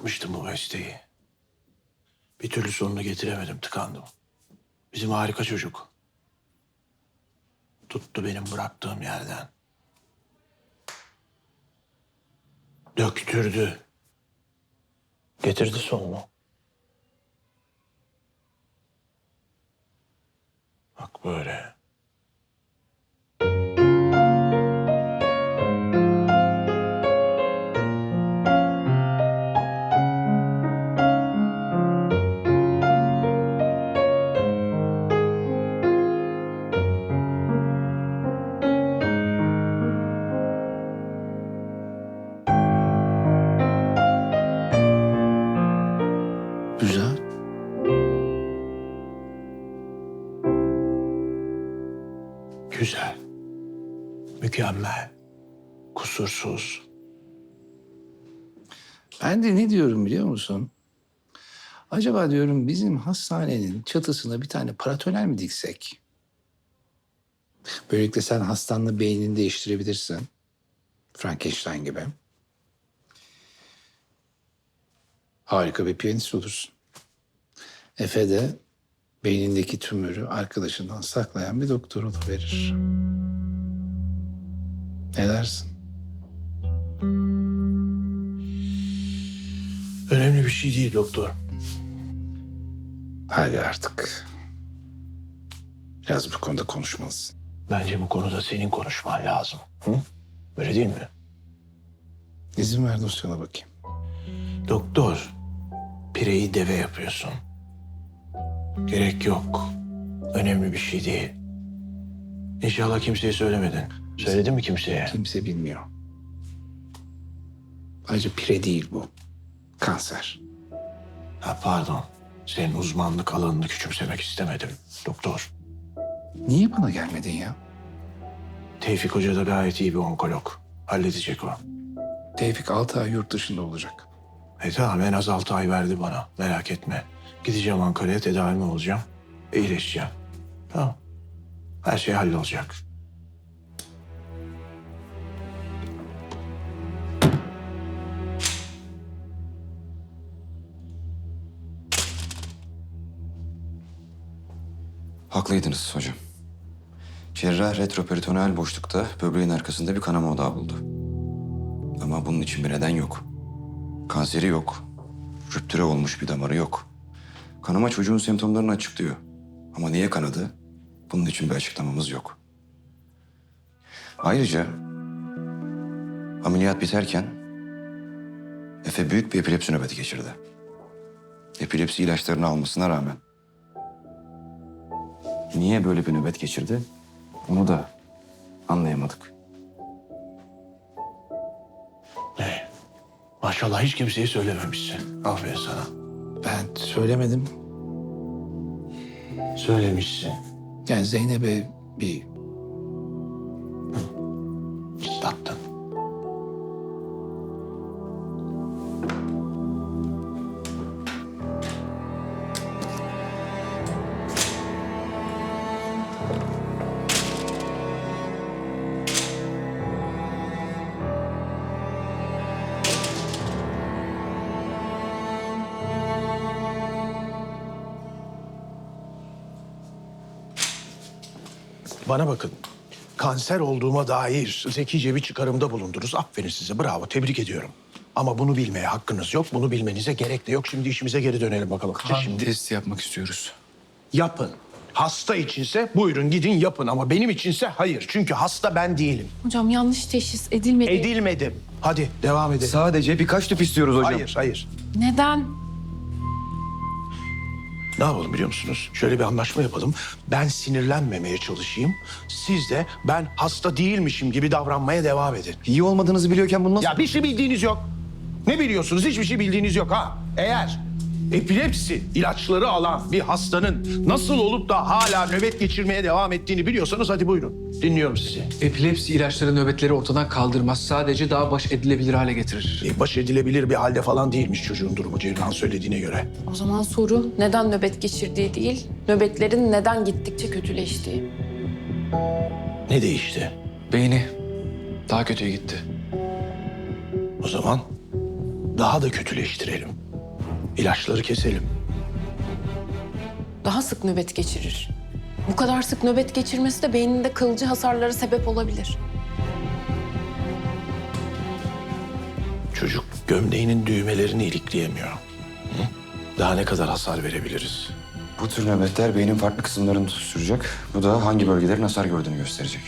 yapmıştım bu besteyi. Bir türlü sonunu getiremedim, tıkandım. Bizim harika çocuk. Tuttu benim bıraktığım yerden. Döktürdü. Getirdi sonunu. Bak böyle. Kusursuz. Ben de ne diyorum biliyor musun? Acaba diyorum bizim hastanenin çatısına bir tane paratönel mi diksek? Böylelikle sen hastanla beynini değiştirebilirsin. Frankenstein gibi. Harika bir piyanist olursun. Efe de beynindeki tümörü arkadaşından saklayan bir doktor verir. Ne dersin? Önemli bir şey değil doktor. Hadi artık. Biraz bu konuda konuşmalısın. Bence bu konuda senin konuşman lazım. Hı? Öyle değil mi? İzin ver dosyana bakayım. Doktor, pireyi deve yapıyorsun. Gerek yok. Önemli bir şey değil. İnşallah kimseye söylemedin. Söyledin mi kimseye? Kimse bilmiyor. Ayrıca pire değil bu. Kanser. Ha, pardon. Senin uzmanlık alanını küçümsemek istemedim doktor. Niye bana gelmedin ya? Tevfik Hoca da gayet iyi bir onkolog. Halledecek o. Tevfik altı ay yurt dışında olacak. E tamam en az altı ay verdi bana. Merak etme. Gideceğim Ankara'ya tedavimi olacağım. İyileşeceğim. Tamam. Her şey hallolacak. Haklıydınız hocam. Cerrah retroperitoneal boşlukta böbreğin arkasında bir kanama odağı buldu. Ama bunun için bir neden yok. Kanseri yok. Rüptüre olmuş bir damarı yok. Kanama çocuğun semptomlarını açıklıyor. Ama niye kanadı? Bunun için bir açıklamamız yok. Ayrıca ameliyat biterken Efe büyük bir epilepsi nöbeti geçirdi. Epilepsi ilaçlarını almasına rağmen Niye böyle bir nöbet geçirdi? Onu da anlayamadık. Ne? Maşallah hiç kimseye söylememişsin. Aferin sana. Ben söylemedim. Söylemişsin. Yani Zeynep'e bir Bana bakın. Kanser olduğuma dair zekice bir çıkarımda bulundunuz. Aferin size. Bravo. Tebrik ediyorum. Ama bunu bilmeye hakkınız yok. Bunu bilmenize gerek de yok. Şimdi işimize geri dönelim bakalım. Şimdi testi yapmak istiyoruz. yapın. Hasta içinse buyurun gidin yapın ama benim içinse hayır. Çünkü hasta ben değilim. Hocam yanlış teşhis edilmedi. Edilmedim. Hadi devam edelim. Sadece birkaç tüp istiyoruz hocam. Hayır, hayır. Neden? Ne yapalım biliyor musunuz? Şöyle bir anlaşma yapalım. Ben sinirlenmemeye çalışayım. Siz de ben hasta değilmişim gibi davranmaya devam edin. İyi olmadığınızı biliyorken bunu nasıl... Ya bir şey bildiğiniz yok. Ne biliyorsunuz? Hiçbir şey bildiğiniz yok ha. Eğer epilepsi ilaçları alan bir hastanın nasıl olup da hala nöbet geçirmeye devam ettiğini biliyorsanız hadi buyurun. Dinliyorum sizi. Epilepsi ilaçları nöbetleri ortadan kaldırmaz. Sadece daha baş edilebilir hale getirir. E, baş edilebilir bir halde falan değilmiş çocuğun durumu cerrahın söylediğine göre. O zaman soru neden nöbet geçirdiği değil, nöbetlerin neden gittikçe kötüleştiği. Ne değişti? Beyni Daha kötüye gitti. O zaman daha da kötüleştirelim. İlaçları keselim. Daha sık nöbet geçirir. Bu kadar sık nöbet geçirmesi de beyninde kalıcı hasarlara sebep olabilir. Çocuk gömleğinin düğmelerini ilikleyemiyor. Hı? Daha ne kadar hasar verebiliriz? Bu tür nöbetler beynin farklı kısımlarını tutuşturacak. Bu da hangi bölgelerin hasar gördüğünü gösterecek.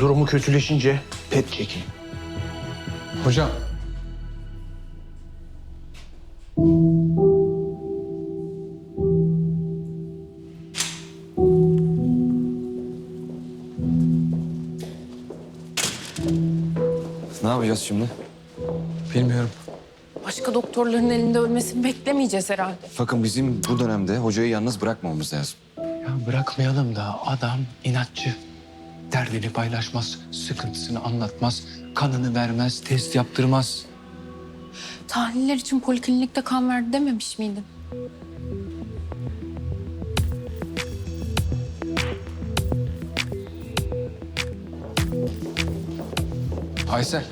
Durumu kötüleşince pet çekin. Hocam. Ne yapacağız şimdi? Bilmiyorum. Başka doktorların elinde ölmesini beklemeyeceğiz herhalde. Bakın bizim bu dönemde hocayı yalnız bırakmamamız lazım. Ya bırakmayalım da adam inatçı. Derdini paylaşmaz, sıkıntısını anlatmaz, kanını vermez, test yaptırmaz. Tahliller için poliklinikte kan verdi dememiş miydin? Aysel,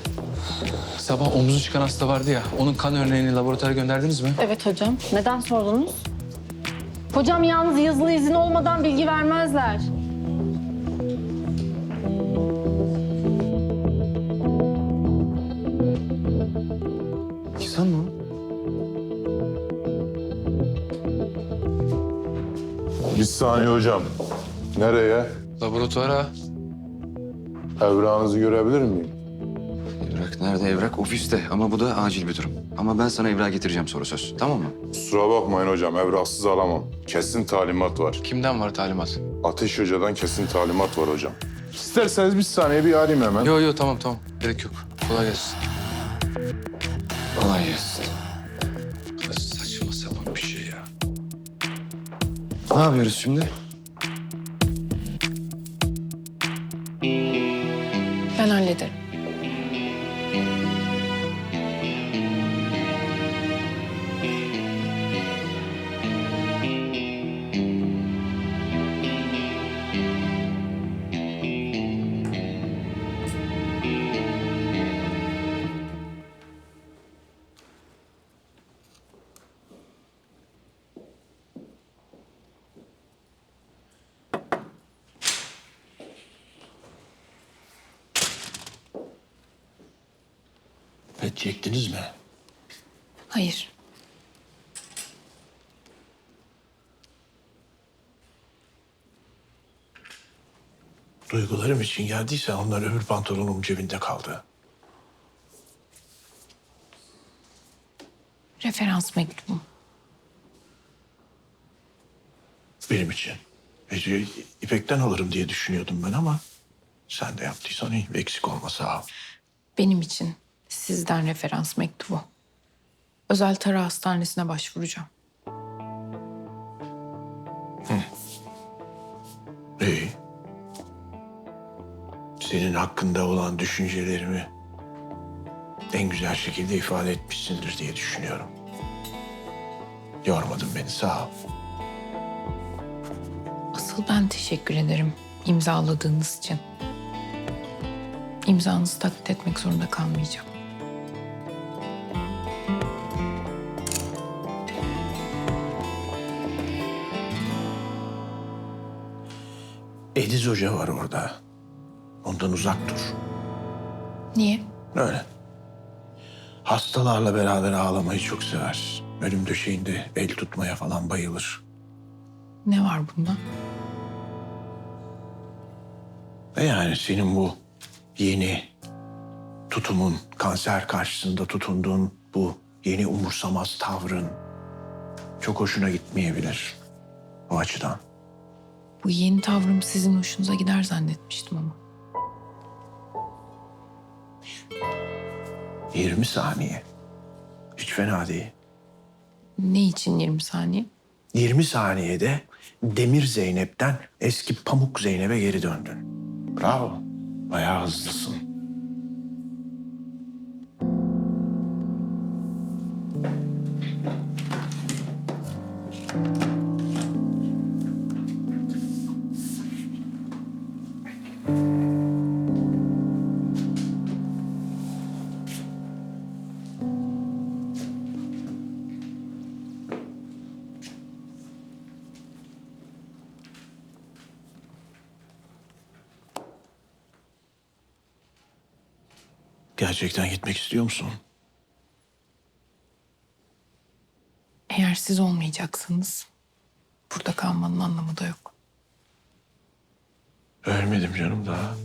sabah omuzu çıkan hasta vardı ya, onun kan örneğini laboratuvara gönderdiniz mi? Evet hocam. Neden sordunuz? Hocam yalnız yazılı izin olmadan bilgi vermezler. Saniye hocam. Nereye? Laboratuvara. Evrağınızı görebilir miyim? Evrak nerede? Evrak ofiste ama bu da acil bir durum. Ama ben sana evrak getireceğim soru söz. Tamam mı? Kusura bakmayın hocam, evraksız alamam. Kesin talimat var. Kimden var talimat? Ateş Hoca'dan kesin talimat var hocam. İsterseniz bir saniye bir arayayım hemen. Yo yo tamam tamam. Gerek yok. Kolay gelsin. Kolay gelsin. Ne yapıyoruz şimdi? Ben hallederim. Çektiniz mi? Hayır. Duygularım için geldiyse onlar öbür pantolonum cebinde kaldı. Referans mektubu. Benim için. E, İpek'ten alırım diye düşünüyordum ben ama... ...sen de yaptıysan iyi. Eksik olma sağ ol. Benim için sizden referans mektubu. Özel Tara Hastanesi'ne başvuracağım. İyi. Senin hakkında olan düşüncelerimi en güzel şekilde ifade etmişsindir diye düşünüyorum. Yormadın beni sağ ol. Asıl ben teşekkür ederim imzaladığınız için. İmzanızı taklit etmek zorunda kalmayacağım. Ediz Hoca var orada. Ondan uzak dur. Niye? Öyle. Hastalarla beraber ağlamayı çok sever. Ölüm döşeğinde el tutmaya falan bayılır. Ne var bunda? Ve yani senin bu yeni tutumun, kanser karşısında tutunduğun bu yeni umursamaz tavrın çok hoşuna gitmeyebilir. O açıdan. Bu yeni tavrım sizin hoşunuza gider zannetmiştim ama. 20 saniye. Hiç fena değil. Ne için 20 saniye? 20 saniyede Demir Zeynep'ten eski Pamuk Zeynep'e geri döndün. Bravo. Bayağı hızlısın. Gerçekten gitmek istiyor musun? Eğer siz olmayacaksınız burada kalmanın anlamı da yok. Ölmedim canım daha.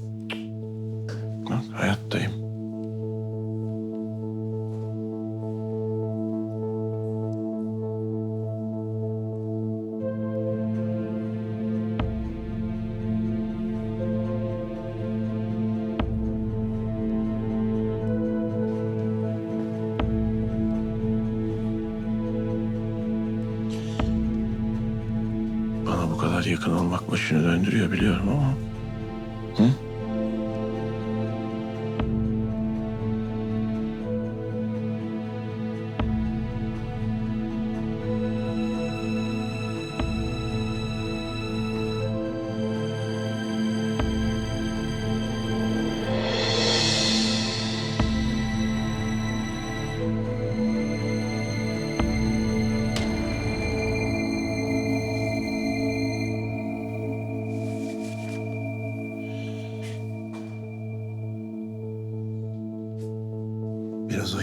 Hayattayım. Kadar yakın olmak başını döndürüyor biliyorum ama... Hı?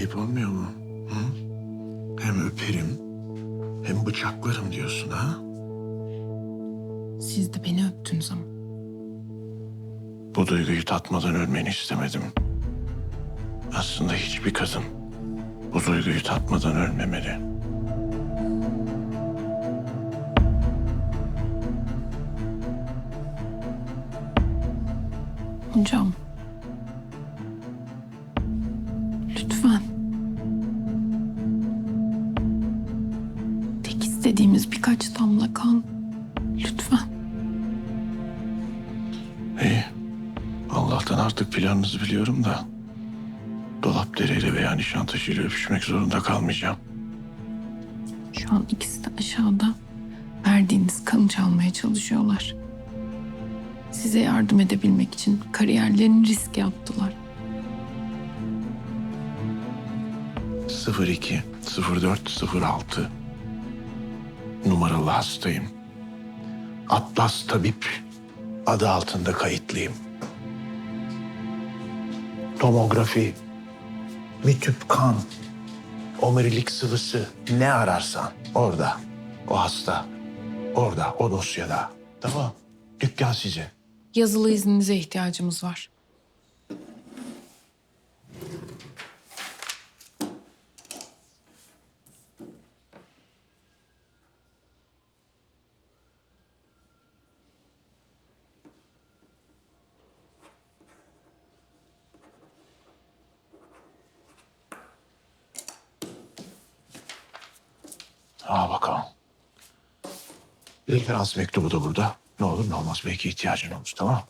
Ayıp olmuyor mu? Hı? Hem öperim hem bıçaklarım diyorsun ha? Siz de beni öptünüz ama. Bu duyguyu tatmadan ölmeni istemedim. Aslında hiçbir kadın bu duyguyu tatmadan ölmemeli. Hocam. Tek istediğimiz birkaç damla kan. Lütfen. İyi. Allah'tan artık planınızı biliyorum da... ...dolap dereyle veya nişantaşıyla öpüşmek zorunda kalmayacağım. Şu an ikisi de aşağıda. Verdiğiniz kanı çalmaya çalışıyorlar. Size yardım edebilmek için kariyerlerini riske attılar. 02 04 06 numaralı hastayım. Atlas Tabip adı altında kayıtlıyım. Tomografi, bir tüp kan, omurilik sıvısı ne ararsan orada. O hasta orada, o dosyada. Tamam. Dükkan size. Yazılı izninize ihtiyacımız var. Al bakalım. Referans mektubu da burada. Ne olur ne olmaz belki ihtiyacın olur tamam